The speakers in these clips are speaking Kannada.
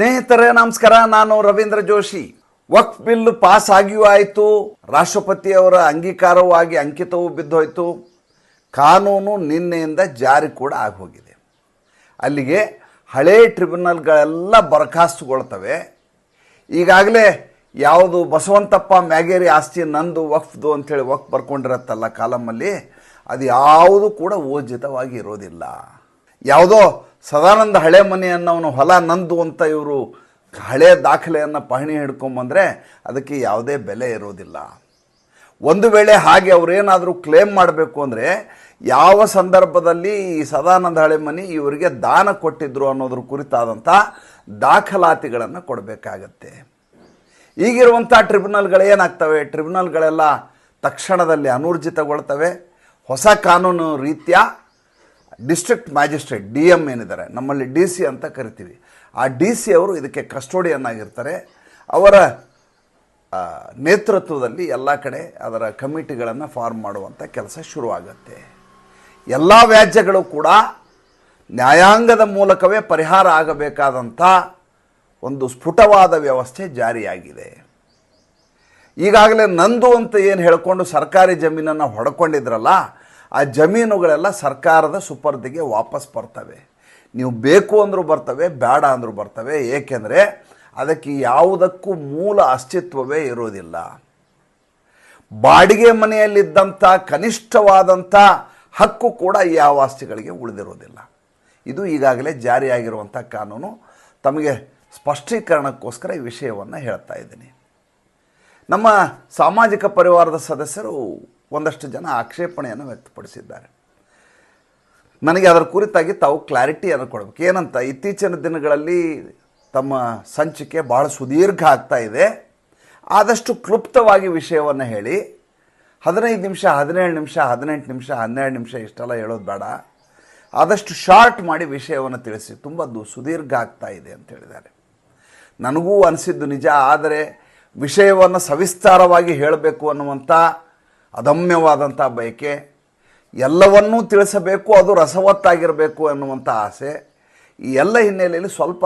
ಸ್ನೇಹಿತರೆ, ನಮಸ್ಕಾರ. ನಾನು ರವೀಂದ್ರ ಜೋಶಿ. ವಕ್ಫ್ ಬಿಲ್ ಪಾಸ್ ಆಗಿಯೂ ಆಯಿತು. ರಾಷ್ಟ್ರಪತಿಯವರ ಅಂಗೀಕಾರವೂ ಆಗಿ ಅಂಕಿತವೂ ಬಿದ್ದೋಯ್ತು. ಕಾನೂನು ನಿನ್ನೆಯಿಂದ ಜಾರಿ ಕೂಡ ಆಗೋಗಿದೆ. ಅಲ್ಲಿಗೆ ಹಳೇ ಟ್ರಿಬ್ಯುನಲ್ಗಳೆಲ್ಲ ಬರಖಾಸ್ತುಗೊಳ್ತವೆ ಈಗಾಗಲೇ ಯಾವುದು ಬಸವಂತಪ್ಪ ಮ್ಯಾಗೇರಿ ಆಸ್ತಿ ನಂದು, ವಕ್ಫ್ದು ಅಂಥೇಳಿ ವಕ್ಫ್ ಬರ್ಕೊಂಡಿರತ್ತಲ್ಲ ಕಾಲಮಲ್ಲಿ, ಅದು ಯಾವುದು ಕೂಡ ಊರ್ಜಿತವಾಗಿ ಇರೋದಿಲ್ಲ. ಯಾವುದೋ ಸದಾನಂದ ಹಳೆ ಮನೆ ಅನ್ನೋನು ಹೊಲ ನಂದು ಅಂತ ಇವರು ಹಳೆ ದಾಖಲೆಯನ್ನು ಪಹಣಿ ಹಿಡ್ಕೊಂಬಂದರೆ ಅದಕ್ಕೆ ಯಾವುದೇ ಬೆಲೆ ಇರೋದಿಲ್ಲ. ಒಂದು ವೇಳೆ ಹಾಗೆ ಅವರೇನಾದರೂ ಕ್ಲೇಮ್ ಮಾಡಬೇಕು ಅಂದರೆ ಯಾವ ಸಂದರ್ಭದಲ್ಲಿ ಈ ಸದಾನಂದ ಹಳೆ ಮನೆ ಇವರಿಗೆ ದಾನ ಕೊಟ್ಟಿದ್ರು ಅನ್ನೋದ್ರ ಕುರಿತಾದಂಥ ದಾಖಲಾತಿಗಳನ್ನು ಕೊಡಬೇಕಾಗತ್ತೆ. ಈಗಿರುವಂಥ ಟ್ರಿಬ್ಯುನಲ್ಗಳು ಏನಾಗ್ತವೆ? ಟ್ರಿಬ್ಯುನಲ್ಗಳೆಲ್ಲ ತಕ್ಷಣದಲ್ಲಿ ಅನೂರ್ಜಿತಗೊಳ್ತವೆ. ಹೊಸ ಕಾನೂನು ರೀತ್ಯ ಡಿಸ್ಟ್ರಿಕ್ಟ್ ಮ್ಯಾಜಿಸ್ಟ್ರೇಟ್, ಡಿ ಎಂ ಏನಿದ್ದಾರೆ, ನಮ್ಮಲ್ಲಿ ಡಿ ಸಿ ಅಂತ ಕರಿತೀವಿ. ಆ ಡಿ ಸಿ ಅವರು ಇದಕ್ಕೆ ಕಸ್ಟೋಡಿಯನ್ ಆಗಿರ್ತಾರೆ. ಅವರ ನೇತೃತ್ವದಲ್ಲಿ ಎಲ್ಲ ಕಡೆ ಅದರ ಕಮಿಟಿಗಳನ್ನು ಫಾರ್ಮ್ ಮಾಡುವಂಥ ಕೆಲಸ ಶುರುವಾಗುತ್ತೆ. ಎಲ್ಲ ವ್ಯಾಜ್ಯಗಳು ಕೂಡ ನ್ಯಾಯಾಂಗದ ಮೂಲಕವೇ ಪರಿಹಾರ ಆಗಬೇಕಾದಂಥ ಒಂದು ಸ್ಫುಟವಾದ ವ್ಯವಸ್ಥೆ ಜಾರಿಯಾಗಿದೆ. ಈಗಾಗಲೇ ನಂದು ಅಂತ ಏನು ಹೇಳಿಕೊಂಡು ಸರ್ಕಾರಿ ಜಮೀನನ್ನು ಹೊಡ್ಕೊಂಡಿದ್ರಲ್ಲ ಆ ಜಮೀನುಗಳೆಲ್ಲ ಸರ್ಕಾರದ ಸುಪರ್ದಿಗೆ ವಾಪಸ್ ಬರ್ತವೆ. ನೀವು ಬೇಕು ಅಂದರೂ ಬರ್ತವೆ ಬೇಡ ಅಂದರೂ ಬರ್ತವೆ. ಏಕೆಂದರೆ ಅದಕ್ಕೆ ಯಾವುದಕ್ಕೂ ಮೂಲ ಅಸ್ತಿತ್ವವೇ ಇರೋದಿಲ್ಲ ಬಾಡಿಗೆ ಮನೆಯಲ್ಲಿದ್ದಂಥ ಕನಿಷ್ಠವಾದಂಥ ಹಕ್ಕು ಕೂಡ ಯಾವ ಆಸ್ತಿಗಳಿಗೆ ಉಳಿದಿರೋದಿಲ್ಲ ಇದು ಈಗಾಗಲೇ ಜಾರಿಯಾಗಿರುವಂಥ ಕಾನೂನು. ತಮಗೆ ಸ್ಪಷ್ಟೀಕರಣಕ್ಕೋಸ್ಕರ ಈ ವಿಷಯವನ್ನು ಹೇಳ್ತಾ ಇದ್ದೀನಿ. ನಮ್ಮ ಸಾಮಾಜಿಕ ಪರಿವಾರದ ಸದಸ್ಯರು ಒಂದಷ್ಟು ಜನ ಆಕ್ಷೇಪಣೆಯನ್ನು ವ್ಯಕ್ತಪಡಿಸಿದ್ದಾರೆ. ನನಗೆ ಅದರ ಕುರಿತಾಗಿ ತಾವು ಕ್ಲಾರಿಟಿಯನ್ನು ಕೊಡಬೇಕು. ಏನಂತ, ಇತ್ತೀಚಿನ ದಿನಗಳಲ್ಲಿ ತಮ್ಮ ಸಂಚಿಕೆ ಭಾಳ ಸುದೀರ್ಘ ಆಗ್ತಾ ಇದೆ. ಆದಷ್ಟು ಕ್ಲುಪ್ತವಾಗಿ ವಿಷಯವನ್ನು ಹೇಳಿ, ಹದಿನೈದು ನಿಮಿಷ, ಹದಿನೇಳು ನಿಮಿಷ, ಹದಿನೆಂಟು ನಿಮಿಷ, ಹನ್ನೆರಡು ನಿಮಿಷ ಇಷ್ಟೆಲ್ಲ ಹೇಳೋದು ಬೇಡ. ಆದಷ್ಟು ಶಾರ್ಟ್ ಮಾಡಿ ವಿಷಯವನ್ನು ತಿಳಿಸಿ. ತುಂಬ ದು ಸುದೀರ್ಘ ಆಗ್ತಾ ಇದೆ ಅಂತ ಹೇಳಿದ್ದಾರೆ. ನನಗೂ ಅನಿಸಿದ್ದು ನಿಜ, ಆದರೆ ವಿಷಯವನ್ನು ಸವಿಸ್ತಾರವಾಗಿ ಹೇಳಬೇಕು ಅನ್ನುವಂಥ ಅದಮ್ಯವಾದಂಥ ಬಯಕೆ, ಎಲ್ಲವನ್ನೂ ತಿಳಿಸಬೇಕು, ಅದು ರಸವತ್ತಾಗಿರಬೇಕು ಅನ್ನುವಂಥ ಆಸೆ ಈ ಎಲ್ಲ ಹಿನ್ನೆಲೆಯಲ್ಲಿ ಸ್ವಲ್ಪ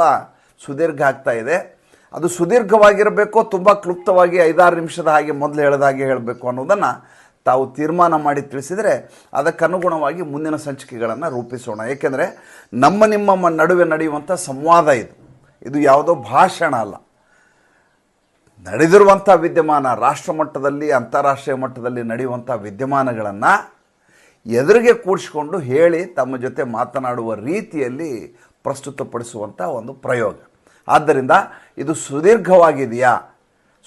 ಸುದೀರ್ಘ ಆಗ್ತಾ ಇದೆ. ಅದು ಸುದೀರ್ಘವಾಗಿರಬೇಕು, ತುಂಬ ಕ್ಲುಪ್ತವಾಗಿ ಐದಾರು ನಿಮಿಷದ ಹಾಗೆ ಮೊದಲು ಹೇಳಿದ ಹಾಗೆ ಹೇಳಬೇಕು ಅನ್ನೋದನ್ನು ತಾವು ತೀರ್ಮಾನ ಮಾಡಿ ತಿಳಿಸಿದರೆ ಅದಕ್ಕನುಗುಣವಾಗಿ ಮುಂದಿನ ಸಂಚಿಕೆಗಳನ್ನು ರೂಪಿಸೋಣ. ಏಕೆಂದರೆ ನಮ್ಮ ನಿಮ್ಮ ನಡುವೆ ನಡೆಯುವಂಥ ಸಂವಾದ ಇದು. ಇದು ಯಾವುದೋ ಭಾಷಣ ಅಲ್ಲ. ನಡೆದಿರುವಂಥ ವಿದ್ಯಮಾನ ರಾಷ್ಟ್ರ ಮಟ್ಟದಲ್ಲಿ, ಅಂತಾರಾಷ್ಟ್ರೀಯ ಮಟ್ಟದಲ್ಲಿ ನಡೆಯುವಂಥ ವಿದ್ಯಮಾನಗಳನ್ನು ಎದುರಿಗೆ ಕೂಡಿಸ್ಕೊಂಡು ಹೇಳಿ ತಮ್ಮ ಜೊತೆ ಮಾತನಾಡುವ ರೀತಿಯಲ್ಲಿ ಪ್ರಸ್ತುತಪಡಿಸುವಂಥ ಒಂದು ಪ್ರಯೋಗ. ಆದ್ದರಿಂದ ಇದು ಸುದೀರ್ಘವಾಗಿದೆಯಾ?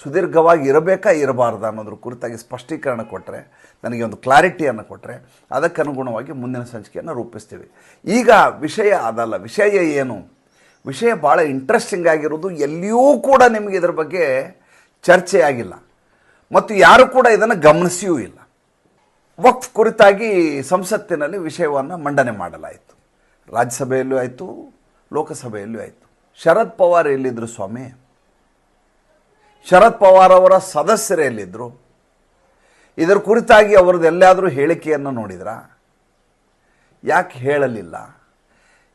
ಸುದೀರ್ಘವಾಗಿ ಇರಬೇಕಾ, ಇರಬಾರ್ದು ಅನ್ನೋದ್ರ ಕುರಿತಾಗಿ ಸ್ಪಷ್ಟೀಕರಣ ಕೊಟ್ಟರೆ ನನಗೆ ಒಂದು ಕ್ಲಾರಿಟಿಯನ್ನು ಕೊಟ್ಟರೆ ಅದಕ್ಕನುಗುಣವಾಗಿ ಮುಂದಿನ ಸಂಚಿಕೆಯನ್ನು ರೂಪಿಸ್ತೀವಿ. ಈಗ ವಿಷಯ ಅದಲ್ಲ. ವಿಷಯ ಏನು? ವಿಷಯ ಭಾಳ ಇಂಟ್ರೆಸ್ಟಿಂಗ್ ಆಗಿರೋದು ಎಲ್ಲಿಯೂ ಕೂಡ ನಿಮಗೆ ಇದರ ಬಗ್ಗೆ ಚರ್ಚೆ ಆಗಿಲ್ಲ. ಮತ್ತು ಯಾರು ಕೂಡ ಇದನ್ನು ಗಮನಿಸಿಯೂ ಇಲ್ಲ. ವಕ್ಫ್ ಕುರಿತಾಗಿ ಸಂಸತ್ತಿನಲ್ಲಿ ವಿಷಯವನ್ನು ಮಂಡನೆ ಮಾಡಲಾಯಿತು. ರಾಜ್ಯಸಭೆಯಲ್ಲೂ ಆಯಿತು, ಲೋಕಸಭೆಯಲ್ಲೂ ಆಯಿತು. ಶರದ್ ಪವಾರ್ ಎಲ್ಲಿದ್ದರು ಸ್ವಾಮಿ? ಶರದ್ ಪವಾರ್ ಅವರ ಸದಸ್ಯರು ಎಲ್ಲಿದ್ದರು ಇದರ ಕುರಿತಾಗಿ ಅವರದ್ದು ಎಲ್ಲಾದರೂ ಹೇಳಿಕೆಯನ್ನು ನೋಡಿದ್ರಾ? ಯಾಕೆ ಹೇಳಲಿಲ್ಲ?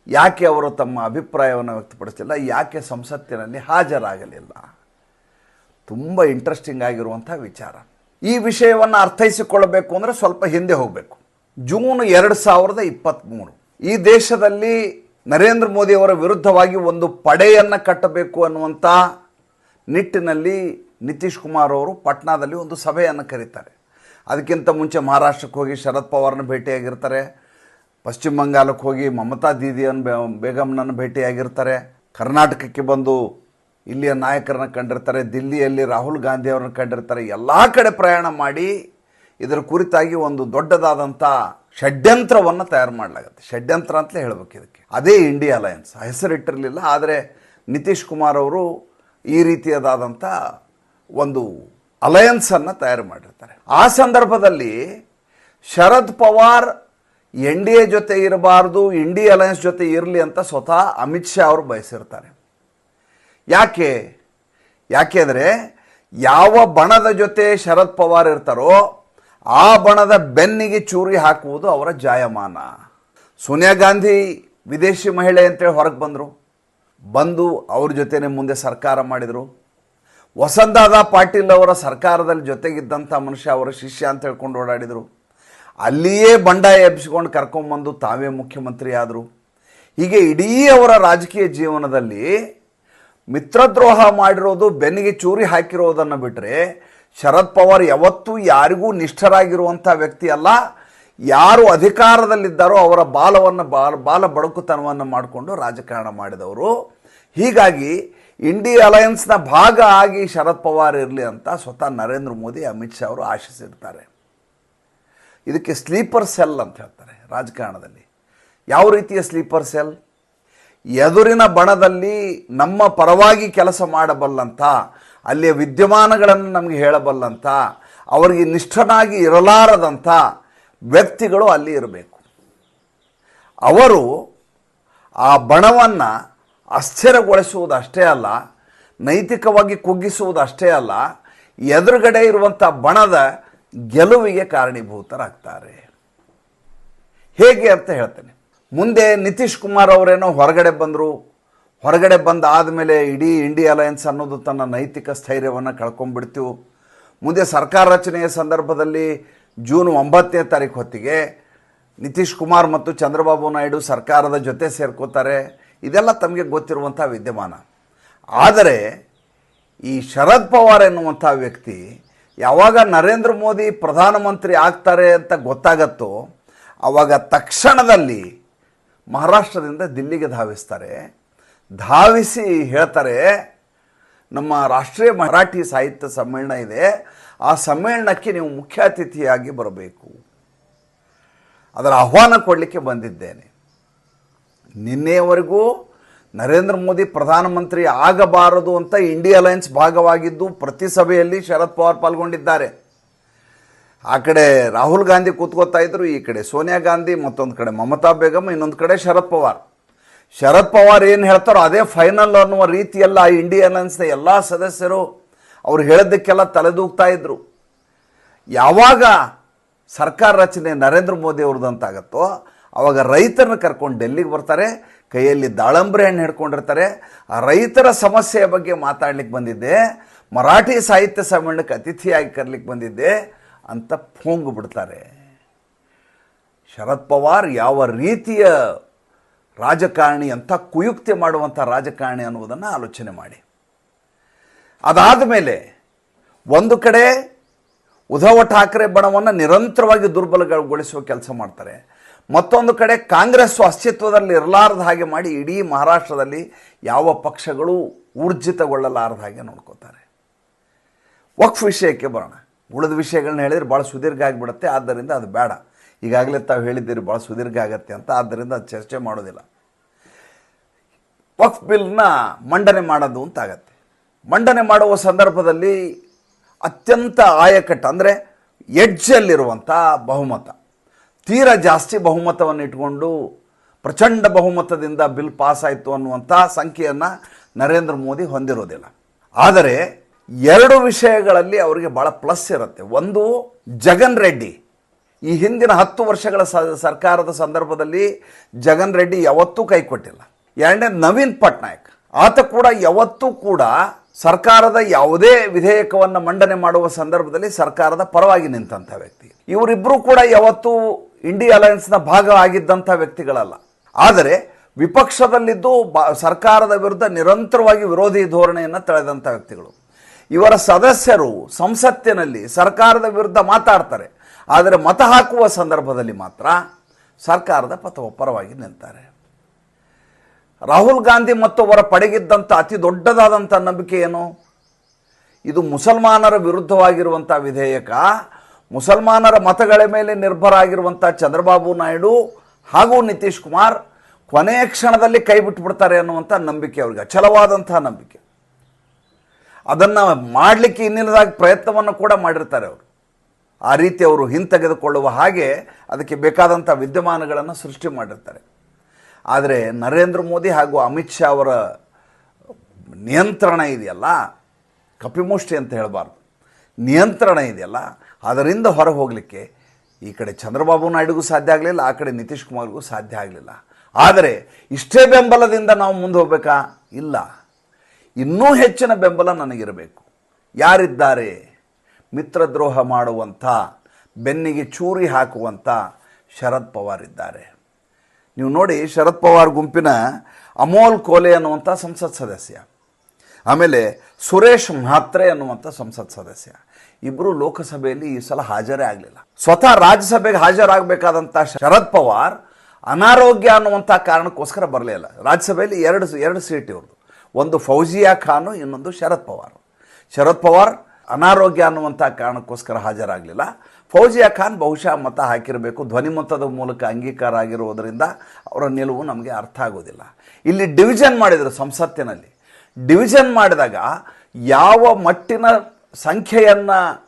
ಯಾಕೆ ಅವರು ತಮ್ಮ ಅಭಿಪ್ರಾಯವನ್ನು ವ್ಯಕ್ತಪಡಿಸಲಿಲ್ಲ? ಯಾಕೆ ಸಂಸತ್ತಿನಲ್ಲಿ ಹಾಜರಾಗಲಿಲ್ಲ? ತುಂಬ ಇಂಟ್ರೆಸ್ಟಿಂಗ್ ಆಗಿರುವಂಥ ವಿಚಾರ. ಈ ವಿಷಯವನ್ನು ಅರ್ಥೈಸಿಕೊಳ್ಳಬೇಕು ಅಂದರೆ ಸ್ವಲ್ಪ ಹಿಂದೆ ಹೋಗಬೇಕು. ಜೂನ್ ಎರಡು ಸಾವಿರದ ಇಪ್ಪತ್ತ್ಮೂರು ಈ ದೇಶದಲ್ಲಿ ನರೇಂದ್ರ ಮೋದಿಯವರ ವಿರುದ್ಧವಾಗಿ ಒಂದು ಪಡೆಯನ್ನು ಕಟ್ಟಬೇಕು ಅನ್ನುವಂಥ ನಿಟ್ಟಿನಲ್ಲಿ ನಿತೀಶ್ ಕುಮಾರ್ ಅವರು ಪಟ್ನಾದಲ್ಲಿ ಒಂದು ಸಭೆಯನ್ನು ಕರೀತಾರೆ. ಅದಕ್ಕಿಂತ ಮುಂಚೆ ಮಹಾರಾಷ್ಟ್ರಕ್ಕೆ ಹೋಗಿ ಶರದ್ ಪವಾರ್ನ ಭೇಟಿಯಾಗಿರ್ತಾರೆ. ಪಶ್ಚಿಮ ಬಂಗಾಲಕ್ಕೆ ಹೋಗಿ ಮಮತಾ ದೀದಿಯನ್ನು ಬೇಗಮ್ನನ್ನು ಭೇಟಿಯಾಗಿರ್ತಾರೆ. ಕರ್ನಾಟಕಕ್ಕೆ ಬಂದು ಇಲ್ಲಿಯ ನಾಯಕರನ್ನ ಕಂಡಿರ್ತಾರೆ, ದಿಲ್ಲಿಯಲ್ಲಿ ರಾಹುಲ್ ಗಾಂಧಿ ಅವರನ್ನ ಕಂಡಿರ್ತಾರೆ, ಎಲ್ಲ ಕಡೆ ಪ್ರಯಾಣ ಮಾಡಿ ಇದರ ಕುರಿತಾಗಿ ಒಂದು ದೊಡ್ಡದಾದಂಥ ಷಡ್ಯಂತ್ರವನ್ನು ತಯಾರು ಮಾಡಲಾಗುತ್ತೆ. ಷಡ್ಯಂತ್ರ ಅಂತಲೇ ಹೇಳಬೇಕು ಇದಕ್ಕೆ. ಅದೇ ಇಂಡಿಯಾ ಅಲಯನ್ಸ್. ಹೆಸರಿಟ್ಟಿರಲಿಲ್ಲ ಆದರೆ ನಿತೀಶ್ ಕುಮಾರ್ ಅವರು ಈ ರೀತಿಯದಾದಂಥ ಒಂದು ಅಲಯನ್ಸನ್ನು ತಯಾರು ಮಾಡಿರ್ತಾರೆ. ಆ ಸಂದರ್ಭದಲ್ಲಿ Sharad Pawar N D A ಜೊತೆ ಇರಬಾರ್ದು ಇಂಡಿ ಅಲಯನ್ಸ್ ಜೊತೆ ಇರಲಿ ಅಂತ ಸ್ವತಃ ಅಮಿತ್ ಶಾ ಅವರು ಬಯಸಿರ್ತಾರೆ. ಯಾಕೆ? ಯಾಕೆ ಅಂದರೆ ಯಾವ ಬಣದ ಜೊತೆ ಶರದ್ ಪವಾರ್ ಇರ್ತಾರೋ ಆ ಬಣದ ಬೆನ್ನಿಗೆ ಚೂರಿ ಹಾಕುವುದು ಅವರ ಜಾಯಮಾನ. ಸೋನಿಯಾ ಗಾಂಧಿ ವಿದೇಶಿ ಮಹಿಳೆ ಅಂತೇಳಿ ಹೊರಗೆ ಬಂದರು. ಬಂದು ಅವ್ರ ಜೊತೆನೆ ಮುಂದೆ ಸರ್ಕಾರ ಮಾಡಿದರು. ವಸಂತದಾದ ಪಾಟೀಲ್ ಅವರ ಸರ್ಕಾರದಲ್ಲಿ ಜೊತೆಗಿದ್ದಂಥ ಮನುಷ್ಯ ಅವರ ಶಿಷ್ಯ ಅಂತ ಹೇಳ್ಕೊಂಡು ಓಡಾಡಿದರು. ಅಲ್ಲಿಯೇ ಬಂಡಾಯ ಎಬ್ಬಿಸ್ಕೊಂಡು ಕರ್ಕೊಂಬಂದು ತಾವೇ ಮುಖ್ಯಮಂತ್ರಿ ಆದರು ಹೀಗೆ ಇಡೀ ಅವರ ರಾಜಕೀಯ ಜೀವನದಲ್ಲಿ ಮಿತ್ರದ್ರೋಹ ಮಾಡಿರೋದು, ಬೆನ್ನಿಗೆ ಚೂರಿ ಹಾಕಿರೋದನ್ನು ಬಿಟ್ಟರೆ ಶರದ್ ಪವಾರ್ ಯಾವತ್ತೂ ಯಾರಿಗೂ ನಿಷ್ಠರಾಗಿರುವಂಥ ವ್ಯಕ್ತಿ ಅಲ್ಲ. ಯಾರು ಅಧಿಕಾರದಲ್ಲಿದ್ದಾರೋ ಅವರ ಬಾಲವನ್ನು, ಬಾಲ ಬಾಲ ಬಡಕುತನವನ್ನು ಮಾಡಿಕೊಂಡು ರಾಜಕಾರಣ ಮಾಡಿದವರು. ಹೀಗಾಗಿ ಇಂಡಿ ಅಲಯನ್ಸ್ನ ಭಾಗ ಆಗಿ ಶರದ್ ಪವಾರ್ ಇರಲಿ ಅಂತ ಸ್ವತಃ ನರೇಂದ್ರ ಮೋದಿ, ಅಮಿತ್ ಶಾ ಅವರು ಆಶಿಸಿರ್ತಾರೆ. ಇದಕ್ಕೆ ಸ್ಲೀಪರ್ ಸೆಲ್ ಅಂತ ಹೇಳ್ತಾರೆ ರಾಜಕಾರಣದಲ್ಲಿ. ಯಾವ ರೀತಿಯ ಸ್ಲೀಪರ್ ಸೆಲ್? ಎದುರಿನ ಬಣದಲ್ಲಿ ನಮ್ಮ ಪರವಾಗಿ ಕೆಲಸ ಮಾಡಬಲ್ಲಂಥ ಅಲ್ಲಿಯ ವಿದ್ಯಮಾನಗಳನ್ನು ನಮಗೆ ಹೇಳಬಲ್ಲಂಥ ಅವರಿಗೆ ನಿಷ್ಠನಾಗಿ ಇರಲಾರದಂಥ ವ್ಯಕ್ತಿಗಳು ಅಲ್ಲಿ ಇರಬೇಕು. ಅವರು ಆ ಬಣವನ್ನು ಅಸ್ಥಿರಗೊಳಿಸುವುದಷ್ಟೇ ಅಲ್ಲ, ನೈತಿಕವಾಗಿ ಕುಗ್ಗಿಸುವುದಷ್ಟೇ ಅಲ್ಲ, ಎದುರುಗಡೆ ಇರುವಂಥ ಬಣದ ಗೆಲುವಿಗೆ ಕಾರಣೀಭೂತರಾಗ್ತಾರೆ. ಹೇಗೆ ಅಂತ ಹೇಳ್ತೇನೆ. ಮುಂದೆ ನಿತೀಶ್ ಕುಮಾರ್ ಅವರೇನೋ ಹೊರಗಡೆ ಬಂದರು, ಹೊರಗಡೆ ಬಂದ ಆದಮೇಲೆ ಇಡೀ ಇಂಡಿಯಾ ಅಲಯನ್ಸ್ ಅನ್ನೋದು ತನ್ನ ನೈತಿಕ ಸ್ಥೈರ್ಯವನ್ನು ಕಳ್ಕೊಂಡ್ಬಿಡ್ತೀವಿ ಮುಂದೆ ಸರ್ಕಾರ ರಚನೆಯ ಸಂದರ್ಭದಲ್ಲಿ ಜೂನ್ ಒಂಬತ್ತನೇ ತಾರೀಕು ಹೊತ್ತಿಗೆ ನಿತೀಶ್ ಕುಮಾರ್ ಮತ್ತು ಚಂದ್ರಬಾಬು ನಾಯ್ಡು ಸರ್ಕಾರದ ಜೊತೆ ಸೇರ್ಕೋತಾರೆ. ಇದೆಲ್ಲ ತಮಗೆ ಗೊತ್ತಿರುವಂಥ ವಿದ್ಯಮಾನ. ಆದರೆ ಈ ಶರದ್ ಪವಾರ್ ಎನ್ನುವಂಥ ವ್ಯಕ್ತಿ ಯಾವಾಗ ನರೇಂದ್ರ ಮೋದಿ ಪ್ರಧಾನಮಂತ್ರಿ ಆಗ್ತಾರೆ ಅಂತ ಗೊತ್ತಾಗತ್ತೋ ಆವಾಗ ತಕ್ಷಣದಲ್ಲಿ ಮಹಾರಾಷ್ಟ್ರದಿಂದ ದಿಲ್ಲಿಗೆ ಧಾವಿಸ್ತಾರೆ. ಧಾವಿಸಿ ಹೇಳ್ತಾರೆ, ನಮ್ಮ ರಾಷ್ಟ್ರೀಯ ಮರಾಠಿ ಸಾಹಿತ್ಯ ಸಮ್ಮೇಳನ ಇದೆ, ಆ ಸಮ್ಮೇಳನಕ್ಕೆ ನೀವು ಮುಖ್ಯ ಅತಿಥಿಯಾಗಿ ಬರಬೇಕು. ಅದರ ಆಹ್ವಾನ ಕೊಡಲಿಕ್ಕೆ ಬಂದಿದ್ದೇನೆ. ನಿನ್ನೆಯವರೆಗೂ ನರೇಂದ್ರ ಮೋದಿ ಪ್ರಧಾನಮಂತ್ರಿ ಆಗಬಾರದು ಅಂತ ಇಂಡಿಯಾ ಅಲಯನ್ಸ್ ಭಾಗವಾಗಿದ್ದು ಪ್ರತಿ ಸಭೆಯಲ್ಲಿ ಶರದ್ ಪವಾರ್ ಪಾಲ್ಗೊಂಡಿದ್ದಾರೆ. ಆ ಕಡೆ ರಾಹುಲ್ ಗಾಂಧಿ ಕೂತ್ಕೋತಾ ಇದ್ರು, ಈ ಕಡೆ ಸೋನಿಯಾ ಗಾಂಧಿ, ಮತ್ತೊಂದು ಕಡೆ ಮಮತಾ ಬೇಗಂ, ಇನ್ನೊಂದು ಕಡೆ ಶರದ್ ಪವಾರ್. ಶರದ್ ಪವಾರ್ ಏನು ಹೇಳ್ತಾರೋ ಅದೇ ಫೈನಲ್ ಅನ್ನುವ ರೀತಿಯೆಲ್ಲ ಇಂಡಿಯನ್ ಅಲಯನ್ಸ್ನ ಎಲ್ಲ ಸದಸ್ಯರು ಅವ್ರು ಹೇಳಿದ್ದಕ್ಕೆಲ್ಲ ತಲೆದೂಗ್ತಾ ಇದ್ರು. ಯಾವಾಗ ಸರ್ಕಾರ ರಚನೆ ನರೇಂದ್ರ ಮೋದಿ ಅವ್ರದ್ದಂತಾಗತ್ತೋ, ಅವಾಗ ರೈತರನ್ನ ಕರ್ಕೊಂಡು ಡೆಲ್ಲಿಗೆ ಬರ್ತಾರೆ, ಕೈಯಲ್ಲಿ ದಾಳಂಬ್ರಿ ಹಣ್ಣು ಹಿಡ್ಕೊಂಡಿರ್ತಾರೆ. ಆ ರೈತರ ಸಮಸ್ಯೆಯ ಬಗ್ಗೆ ಮಾತಾಡ್ಲಿಕ್ಕೆ ಬಂದಿದ್ದೆ, ಮರಾಠಿ ಸಾಹಿತ್ಯ ಸಮ್ಮೇಳನಕ್ಕೆ ಅತಿಥಿಯಾಗಿ ಕರ್ಲಿಕ್ಕೆ ಬಂದಿದ್ದೆ. ಅಂತ ಫೋಂಗ್ ಬಿಡ್ತಾರೆ. ಶರದ್ ಪವಾರ್ ಯಾವ ರೀತಿಯ ರಾಜಕಾರಣಿ, ಅಂತ ಕುಯುಕ್ತಿ ಮಾಡುವಂಥ ರಾಜಕಾರಣಿ ಅನ್ನುವುದನ್ನು ಆಲೋಚನೆ ಮಾಡಿ. ಅದಾದ ಮೇಲೆ ಒಂದು ಕಡೆ ಉದ್ಧವ ಠಾಕ್ರೆ ಬಣವನ್ನು ನಿರಂತರವಾಗಿ ದುರ್ಬಲಗೊಳಿಸುವ ಕೆಲಸ ಮಾಡ್ತಾರೆ. ಮತ್ತೊಂದು ಕಡೆ ಕಾಂಗ್ರೆಸ್ ಅಸ್ತಿತ್ವದಲ್ಲಿ ಇರಲಾರದ ಹಾಗೆ ಮಾಡಿ ಇಡೀ ಮಹಾರಾಷ್ಟ್ರದಲ್ಲಿ ಯಾವ ಪಕ್ಷಗಳು ಊರ್ಜಿತಗೊಳ್ಳಲಾರದ ಹಾಗೆ ನೋಡ್ಕೋತಾರೆ. ವಕ್ಫ್ ವಿಷಯಕ್ಕೆ ಬರೋಣ. ಉಳಿದ ವಿಷಯಗಳನ್ನ ಹೇಳಿದ್ರೆ ಭಾಳ ಸುದೀರ್ಘ ಆಗಿಬಿಡುತ್ತೆ, ಆದ್ದರಿಂದ ಅದು ಬೇಡ. ಈಗಾಗಲೇ ತಾವು ಹೇಳಿದ್ದೀರಿ ಭಾಳ ಸುದೀರ್ಘ ಆಗತ್ತೆ ಅಂತ, ಆದ್ದರಿಂದ ಅದು ಚರ್ಚೆ ಮಾಡೋದಿಲ್ಲ. ವಕ್ಫ್ ಬಿಲ್ನ ಮಂಡನೆ ಮಾಡೋದು ಅಂತ ಆಗತ್ತೆ. ಮಂಡನೆ ಮಾಡುವ ಸಂದರ್ಭದಲ್ಲಿ ಅತ್ಯಂತ ಆಯಕಟ್ಟು, ಅಂದರೆ ಎಡ್ಜಲ್ಲಿರುವಂಥ ಬಹುಮತ. ತೀರಾ ಜಾಸ್ತಿ ಬಹುಮತವನ್ನು ಇಟ್ಕೊಂಡು ಪ್ರಚಂಡ ಬಹುಮತದಿಂದ ಬಿಲ್ ಪಾಸ್ ಆಯಿತು ಅನ್ನುವಂಥ ಸಂಖ್ಯೆಯನ್ನು ನರೇಂದ್ರ ಮೋದಿ ಹೊಂದಿರೋದಿಲ್ಲ. ಆದರೆ ಎರಡು ವಿಷಯಗಳಲ್ಲಿ ಅವರಿಗೆ ಭಾಳ ಪ್ಲಸ್ ಇರುತ್ತೆ. ಒಂದು, ಜಗನ್ ರೆಡ್ಡಿ. ಈ ಹಿಂದಿನ ಹತ್ತು ವರ್ಷಗಳ ಸರ್ಕಾರದ ಸಂದರ್ಭದಲ್ಲಿ ಜಗನ್ ರೆಡ್ಡಿ ಯಾವತ್ತೂ ಕೈ ಕೊಟ್ಟಿಲ್ಲ. ಎರಡನೇ, ನವೀನ್ ಪಟ್ನಾಯಕ್. ಆತ ಕೂಡ ಯಾವತ್ತೂ ಕೂಡ ಸರ್ಕಾರದ ಯಾವುದೇ ವಿಧೇಯಕವನ್ನು ಮಂಡನೆ ಮಾಡುವ ಸಂದರ್ಭದಲ್ಲಿ ಸರ್ಕಾರದ ಪರವಾಗಿ ನಿಂತಹ ವ್ಯಕ್ತಿ. ಇವರಿಬ್ಬರೂ ಕೂಡ ಯಾವತ್ತೂ ಇಂಡಿಯಾ ಅಲಯನ್ಸ್ನ ಭಾಗ ಆಗಿದ್ದಂಥ ವ್ಯಕ್ತಿಗಳಲ್ಲ. ಆದರೆ ವಿಪಕ್ಷದಲ್ಲಿದ್ದು ಬ, ಸರ್ಕಾರದ ವಿರುದ್ಧ ನಿರಂತರವಾಗಿ ವಿರೋಧಿ ಧೋರಣೆಯನ್ನು ತಳೆದಂಥ ವ್ಯಕ್ತಿಗಳು. ಇವರ ಸದಸ್ಯರು ಸಂಸತ್ತಿನಲ್ಲಿ ಸರ್ಕಾರದ ವಿರುದ್ಧ ಮಾತಾಡ್ತಾರೆ. ಆದರೆ ಮತ ಹಾಕುವ ಸಂದರ್ಭದಲ್ಲಿ ಮಾತ್ರ ಸರ್ಕಾರದ ಪಥ ಪರವಾಗಿ ನಿಲ್ತಾರೆ ರಾಹುಲ್ ಗಾಂಧಿ ಮತ್ತು ಅವರ ಪಡೆಗಿದ್ದಂಥ ಅತಿ ದೊಡ್ಡದಾದಂಥ ನಂಬಿಕೆ ಏನು? ಇದು ಮುಸಲ್ಮಾನರ ವಿರುದ್ಧವಾಗಿರುವಂಥ ವಿಧೇಯಕ, ಮುಸಲ್ಮಾನರ ಮತಗಳ ಮೇಲೆ ನಿರ್ಭರ ಆಗಿರುವಂಥ ಚಂದ್ರಬಾಬು ನಾಯ್ಡು ಹಾಗೂ ನಿತೀಶ್ ಕುಮಾರ್ ಕೊನೆಯ ಕ್ಷಣದಲ್ಲಿ ಕೈ ಬಿಟ್ಬಿಡ್ತಾರೆ ಅನ್ನುವಂಥ ನಂಬಿಕೆ ಅವ್ರಿಗೆ, ಅಚಲವಾದಂಥ ನಂಬಿಕೆ. ಅದನ್ನು ಮಾಡಲಿಕ್ಕೆ ಇನ್ನಿಲ್ಲದಾಗಿ ಪ್ರಯತ್ನವನ್ನು ಕೂಡ ಮಾಡಿರ್ತಾರೆ ಅವರು. ಆ ರೀತಿ ಅವರು ಹಿಂತೆಗೆದುಕೊಳ್ಳುವ ಹಾಗೆ ಅದಕ್ಕೆ ಬೇಕಾದಂಥ ವಿದ್ಯಮಾನಗಳನ್ನು ಸೃಷ್ಟಿ ಮಾಡಿರ್ತಾರೆ. ಆದರೆ ನರೇಂದ್ರ ಮೋದಿ ಹಾಗೂ ಅಮಿತ್ ಶಾ ಅವರ ನಿಯಂತ್ರಣ ಇದೆಯಲ್ಲ? ಕಪಿಮುಷ್ಟಿ ಅಂತ ಹೇಳಬಾರ್ದು. ನಿಯಂತ್ರಣ ಇದೆಯಲ್ಲ? ಅದರಿಂದ ಹೊರ ಹೋಗಲಿಕ್ಕೆ ಈ ಕಡೆ ಚಂದ್ರಬಾಬು ನಾಯ್ಡುಗೂ ಸಾಧ್ಯ ಆಗಲಿಲ್ಲ, ಆ ಕಡೆ ನಿತೀಶ್ ಕುಮಾರ್ಗೂ ಸಾಧ್ಯ ಆಗಲಿಲ್ಲ. ಆದರೆ ಇಷ್ಟೇ ಬೆಂಬಲದಿಂದ ನಾವು ಮುಂದೆ ಹೋಗಬೇಕಾ? ಇಲ್ಲ. ಇನ್ನೂ ಹೆಚ್ಚಿನ ಬೆಂಬಲ ನನಗಿರಬೇಕು. ಯಾರಿದ್ದಾರೆ? ಮಿತ್ರದ್ರೋಹ ಮಾಡುವಂಥ, ಬೆನ್ನಿಗೆ ಚೂರಿ ಹಾಕುವಂಥ ಶರದ್ ಪವಾರ್ ಇದ್ದಾರೆ. ನೀವು ನೋಡಿ ಶರದ್ ಪವಾರ್ ಗುಂಪಿನ ಅಮೋಲ್ ಕೋಲೆ ಅನ್ನುವಂಥ ಸಂಸತ್ ಸದಸ್ಯ, ಆಮೇಲೆ ಸುರೇಶ್ ಮಾತ್ರೆ ಅನ್ನುವಂಥ ಸಂಸತ್ ಸದಸ್ಯ. ಇಬ್ಬರು ಲೋಕಸಭೆಯಲ್ಲಿ ಈ ಸಲ ಹಾಜರೇ ಆಗಲಿಲ್ಲ. ಸ್ವತಃ ರಾಜ್ಯಸಭೆಗೆ ಹಾಜರಾಗಬೇಕಾದಂಥ ಶರದ್ ಪವಾರ್ ಅನಾರೋಗ್ಯ ಅನ್ನುವಂಥ ಕಾರಣಕ್ಕೋಸ್ಕರ ಬರಲೇ ಇಲ್ಲ. ರಾಜ್ಯಸಭೆಯಲ್ಲಿ ಎರಡು ಎರಡು ಸೀಟ್ ಇವ್ರದ್ದು. ಒಂದು ಫೌಜಿಯಾ ಖಾನು, ಇನ್ನೊಂದು ಶರದ್ ಪವಾರ್. ಶರದ್ ಪವಾರ್ ಅನಾರೋಗ್ಯ ಅನ್ನುವಂಥ ಕಾರಣಕ್ಕೋಸ್ಕರ ಹಾಜರಾಗಲಿಲ್ಲ. ಫೌಜಿಯಾ ಖಾನ್ ಬಹುಶಃ ಮತ ಹಾಕಿರಬೇಕು. ಧ್ವನಿಮತದ ಮೂಲಕ ಅಂಗೀಕಾರ ಆಗಿರುವುದರಿಂದ ಅವರ ನಿಲುವು ನಮಗೆ ಅರ್ಥ ಆಗೋದಿಲ್ಲ. ಇಲ್ಲಿ ಡಿವಿಷನ್ ಮಾಡಿದರು ಸಂಸತ್ತಿನಲ್ಲಿ. ಡಿವಿಷನ್ ಮಾಡಿದಾಗ ಯಾವ ಮಟ್ಟಿನ ಸಂಖ್ಯೆಯನ್ನು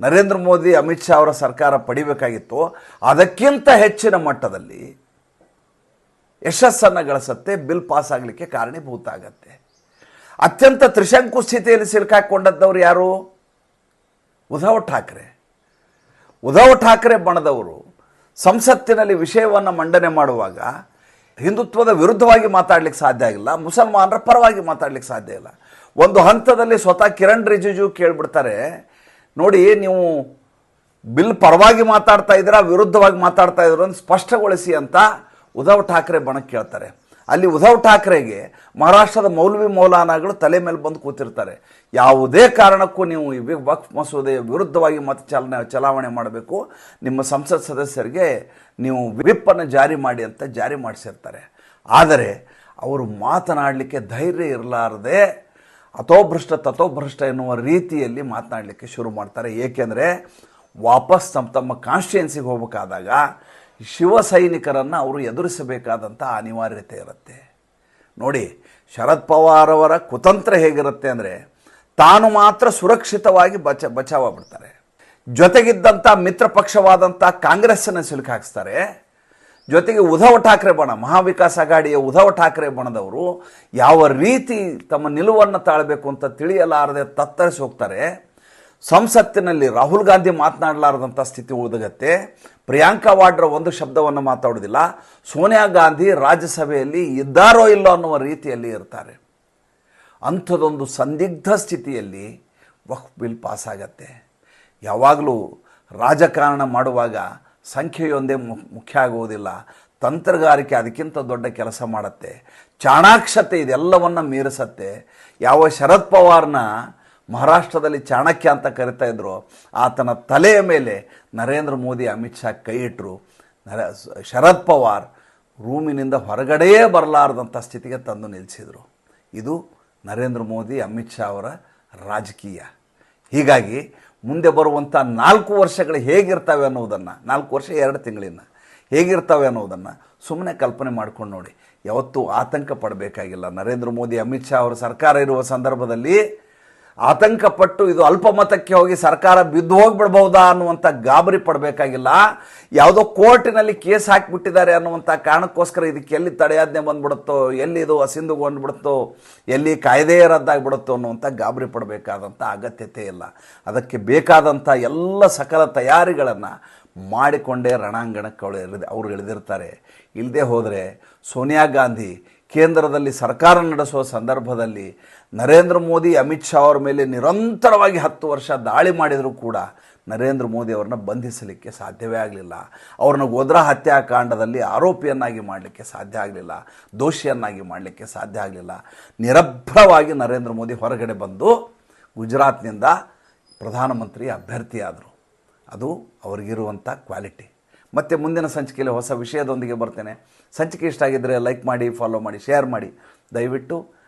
ನರೇಂದ್ರ ಮೋದಿ, ಅಮಿತ್ ಶಾ ಅವರ ಸರ್ಕಾರ ಪಡಿಬೇಕಾಗಿತ್ತು ಅದಕ್ಕಿಂತ ಹೆಚ್ಚಿನ ಮಟ್ಟದಲ್ಲಿ ಯಶಸ್ಸನ್ನು ಗಳಿಸುತ್ತೆ, ಬಿಲ್ ಪಾಸ್ ಆಗಲಿಕ್ಕೆ ಕಾರಣೀಭೂತ ಆಗತ್ತೆ ಅತ್ಯಂತ ತ್ರಿಶಂಕು ಸ್ಥಿತಿಯಲ್ಲಿ ಸಿಲುಕಾಕೊಂಡದ್ದವ್ರು ಯಾರು? ಉದ್ಧವ್ ಠಾಕ್ರೆ. ಉದ್ಧವ್ ಠಾಕ್ರೆ ಬಣದವರು ಸಂಸತ್ತಿನಲ್ಲಿ ವಿಷಯವನ್ನು ಮಂಡನೆ ಮಾಡುವಾಗ ಹಿಂದುತ್ವದ ವಿರುದ್ಧವಾಗಿ ಮಾತಾಡಲಿಕ್ಕೆ ಸಾಧ್ಯ ಆಗಿಲ್ಲ, ಮುಸಲ್ಮಾನರ ಪರವಾಗಿ ಮಾತಾಡಲಿಕ್ಕೆ ಸಾಧ್ಯ ಇಲ್ಲ. ಒಂದು ಹಂತದಲ್ಲಿ ಸ್ವತಃ ಕಿರಣ್ ರಿಜಿಜು ಕೇಳಿಬಿಡ್ತಾರೆ, ನೋಡಿ ನೀವು ಬಿಲ್ ಪರವಾಗಿ ಮಾತಾಡ್ತಾ ಇದ್ದೀರಾ, ವಿರುದ್ಧವಾಗಿ ಮಾತಾಡ್ತಾ ಇದ್ರು ಅಂತ ಸ್ಪಷ್ಟಗೊಳಿಸಿ ಅಂತ ಉದ್ಧವ್ ಠಾಕ್ರೆ ಬಣಕ್ಕೆ ಕೇಳ್ತಾರೆ. ಅಲ್ಲಿ ಉದ್ಧವ್ ಠಾಕ್ರೆಗೆ ಮಹಾರಾಷ್ಟ್ರದ ಮೌಲ್ವಿ ಮೌಲಾನಾಗಳು ತಲೆ ಮೇಲೆ ಬಂದು ಕೂತಿರ್ತಾರೆ. ಯಾವುದೇ ಕಾರಣಕ್ಕೂ ನೀವು ಈ ವಕ್ ವಕ್ಫ್ ಮಸೂದೆಯ ವಿರುದ್ಧವಾಗಿ ಮತ ಚಾಲನೆ, ಚಲಾವಣೆ ಮಾಡಬೇಕು. ನಿಮ್ಮ ಸಂಸತ್ ಸದಸ್ಯರಿಗೆ ನೀವು ವಿಪ್ಪನ್ನು ಜಾರಿ ಮಾಡಿ ಅಂತ ಜಾರಿ ಮಾಡಿಸಿರ್ತಾರೆ. ಆದರೆ ಅವರು ಮಾತನಾಡಲಿಕ್ಕೆ ಧೈರ್ಯ ಇರಲಾರದೆ ಅಥೋಭ್ರಷ್ಟ ತಥೋಭ್ರಷ್ಟ ಎನ್ನುವ ರೀತಿಯಲ್ಲಿ ಮಾತನಾಡಲಿಕ್ಕೆ ಶುರು ಮಾಡ್ತಾರೆ. ಏಕೆಂದರೆ ವಾಪಸ್ ತಮ್ಮ ತಮ್ಮ ಕಾನ್ಸ್ಟಿಟ್ಯೆನ್ಸಿಗೆ ಹೋಗಬೇಕಾದಾಗ ಶಿವ ಸೈನಿಕರನ್ನು ಅವರು ಎದುರಿಸಬೇಕಾದಂಥ ಅನಿವಾರ್ಯತೆ ಇರುತ್ತೆ. ನೋಡಿ, ಶರದ್ ಪವಾರ್ ಅವರ ಕುತಂತ್ರ ಹೇಗಿರುತ್ತೆ ಅಂದರೆ ತಾನು ಮಾತ್ರ ಸುರಕ್ಷಿತವಾಗಿ ಬಚ, ಬಚಾವಾಗ್ಬಿಡ್ತಾರೆ. ಜೊತೆಗಿದ್ದಂಥ ಮಿತ್ರ ಪಕ್ಷವಾದಂಥ ಕಾಂಗ್ರೆಸ್ಸನ್ನು ಸಿಲುಕಾಕಿಸ್ತಾರೆ ಜೊತೆಗೆ ಉದ್ಧವ್ ಠಾಕ್ರೆ ಬಣ, ಮಹಾವಿಕಾಸ್ ಅಘಾಡಿಯ ಉದ್ಧವ್ ಠಾಕ್ರೆ ಬಣದವರು ಯಾವ ರೀತಿ ತಮ್ಮ ನಿಲುವನ್ನು ತಾಳಬೇಕು ಅಂತ ತಿಳಿಯಲಾರದೆ ತತ್ತರಿಸಿ ಹೋಗ್ತಾರೆ. ಸಂಸತ್ತಿನಲ್ಲಿ ರಾಹುಲ್ ಗಾಂಧಿ ಮಾತನಾಡಲಾರದಂಥ ಸ್ಥಿತಿ ಉಳಿದಗತ್ತೆ ಪ್ರಿಯಾಂಕಾ ವಾಡ್ರ ಒಂದು ಶಬ್ದವನ್ನು ಮಾತಾಡೋದಿಲ್ಲ ಸೋನಿಯಾ ಗಾಂಧಿ ರಾಜ್ಯಸಭೆಯಲ್ಲಿ ಇದ್ದಾರೋ ಇಲ್ಲೋ ಅನ್ನುವ ರೀತಿಯಲ್ಲಿ ಇರ್ತಾರೆ. ಅಂಥದ್ದೊಂದು ಸಂದಿಗ್ಧ ಸ್ಥಿತಿಯಲ್ಲಿ ವಕ್ಫ್ ಬಿಲ್ ಪಾಸ್ ಆಗತ್ತೆ ಯಾವಾಗಲೂ ರಾಜಕಾರಣ ಮಾಡುವಾಗ ಸಂಖ್ಯೆಯೊಂದೇ ಮುಖ್ಯ ಆಗುವುದಿಲ್ಲ. ತಂತ್ರಗಾರಿಕೆ ಅದಕ್ಕಿಂತ ದೊಡ್ಡ ಕೆಲಸ ಮಾಡುತ್ತೆ. ಚಾಣಾಕ್ಷತೆ ಇದೆಲ್ಲವನ್ನು ಮೀರಿಸತ್ತೆ. ಯಾವ ಶರದ್ ಪವಾರ್ನ ಮಹಾರಾಷ್ಟ್ರದಲ್ಲಿ ಚಾಣಕ್ಯ ಅಂತ ಕರಿತಾ ಇದ್ದರು ಆತನ ತಲೆಯ ಮೇಲೆ ನರೇಂದ್ರ ಮೋದಿ, ಅಮಿತ್ ಶಾ ಕೈ ಇಟ್ಟರು ನರ ಶರದ್ ಪವಾರ್ ರೂಮಿನಿಂದ ಹೊರಗಡೆಯೇ ಬರಲಾರದಂಥ ಸ್ಥಿತಿಗೆ ತಂದು ನಿಲ್ಲಿಸಿದರು ಇದು ನರೇಂದ್ರ ಮೋದಿ, ಅಮಿತ್ ಶಾ ಅವರ ರಾಜಕೀಯ. ಹೀಗಾಗಿ ಮುಂದೆ ಬರುವಂಥ ನಾಲ್ಕು ವರ್ಷಗಳು ಹೇಗಿರ್ತವೆ ಅನ್ನೋದನ್ನು, ನಾಲ್ಕು ವರ್ಷ ಎರಡು ತಿಂಗಳಿನ ಹೇಗಿರ್ತವೆ ಅನ್ನೋದನ್ನು ಸುಮ್ಮನೆ ಕಲ್ಪನೆ ಮಾಡ್ಕೊಂಡು ನೋಡಿ. ಯಾವತ್ತೂ ಆತಂಕ ಪಡಬೇಕಾಗಿಲ್ಲ. ನರೇಂದ್ರ ಮೋದಿ, ಅಮಿತ್ ಶಾ ಅವರ ಸರ್ಕಾರ ಇರುವ ಸಂದರ್ಭದಲ್ಲಿ ಆತಂಕ ಪಟ್ಟು ಇದು ಅಲ್ಪಮತಕ್ಕೆ ಹೋಗಿ ಸರ್ಕಾರ ಬಿದ್ದು ಹೋಗ್ಬಿಡ್ಬಹುದಾ ಅನ್ನುವಂಥ ಗಾಬರಿ ಪಡಬೇಕಾಗಿಲ್ಲ. ಯಾವುದೋ ಕೋರ್ಟಿನಲ್ಲಿ ಕೇಸ್ ಹಾಕಿಬಿಟ್ಟಿದ್ದಾರೆ ಅನ್ನುವಂಥ ಕಾರಣಕ್ಕೋಸ್ಕರ ಇದಕ್ಕೆ ಎಲ್ಲಿ ತಡೆಯಾಜ್ಞೆ ಬಂದ್ಬಿಡುತ್ತೋ, ಎಲ್ಲಿ ಇದು ಅಸಿಂದುಗೊಂಡ್ಬಿಡುತ್ತೋ ಎಲ್ಲಿ ಕಾಯ್ದೆ ರದ್ದಾಗ್ಬಿಡುತ್ತೋ ಅನ್ನುವಂಥ ಗಾಬರಿ ಪಡಬೇಕಾದಂಥ ಅಗತ್ಯತೆ ಇಲ್ಲ. ಅದಕ್ಕೆ ಬೇಕಾದಂಥ ಎಲ್ಲ ಸಕಲ ತಯಾರಿಗಳನ್ನು ಮಾಡಿಕೊಂಡೇ ರಣಾಂಗಣಕ್ಕೆ ಅವಳು ಅವರು ಇಳಿದಿರ್ತಾರೆ. ಇಲ್ಲದೆ ಹೋದರೆ ಸೋನಿಯಾ ಗಾಂಧಿ ಕೇಂದ್ರದಲ್ಲಿ ಸರ್ಕಾರ ನಡೆಸುವ ಸಂದರ್ಭದಲ್ಲಿ ನರೇಂದ್ರ ಮೋದಿ, ಅಮಿತ್ ಶಾ ಅವರ ಮೇಲೆ ನಿರಂತರವಾಗಿ ಹತ್ತು ವರ್ಷ ದಾಳಿ ಮಾಡಿದರೂ ಕೂಡ ನರೇಂದ್ರ ಮೋದಿ ಅವರನ್ನ ಬಂಧಿಸಲಿಕ್ಕೆ ಸಾಧ್ಯವೇ ಆಗಲಿಲ್ಲ. ಅವ್ರನ್ನ ಗೋದ್ರಾ ಹತ್ಯಾಕಾಂಡದಲ್ಲಿ ಆರೋಪಿಯನ್ನಾಗಿ ಮಾಡಲಿಕ್ಕೆ ಸಾಧ್ಯ ಆಗಲಿಲ್ಲ. ದೋಷಿಯನ್ನಾಗಿ ಮಾಡಲಿಕ್ಕೆ ಸಾಧ್ಯ ಆಗಲಿಲ್ಲ. ನಿರಭ್ರವಾಗಿ ನರೇಂದ್ರ ಮೋದಿ ಹೊರಗಡೆ ಬಂದು ಗುಜರಾತ್ನಿಂದ ಪ್ರಧಾನಮಂತ್ರಿ ಅಭ್ಯರ್ಥಿಯಾದರು. ಅದು ಅವ್ರಿಗಿರುವಂಥ ಕ್ವಾಲಿಟಿ. ಮತ್ತು ಮುಂದಿನ ಸಂಚಿಕೆಯಲ್ಲಿ ಹೊಸ ವಿಷಯದೊಂದಿಗೆ ಬರ್ತೇನೆ. ಸಂಚಿಕೆ ಇಷ್ಟ ಆಗಿದ್ದರೆ ಲೈಕ್ ಮಾಡಿ, ಫಾಲೋ ಮಾಡಿ, ಶೇರ್ ಮಾಡಿ. ದಯವಿಟ್ಟು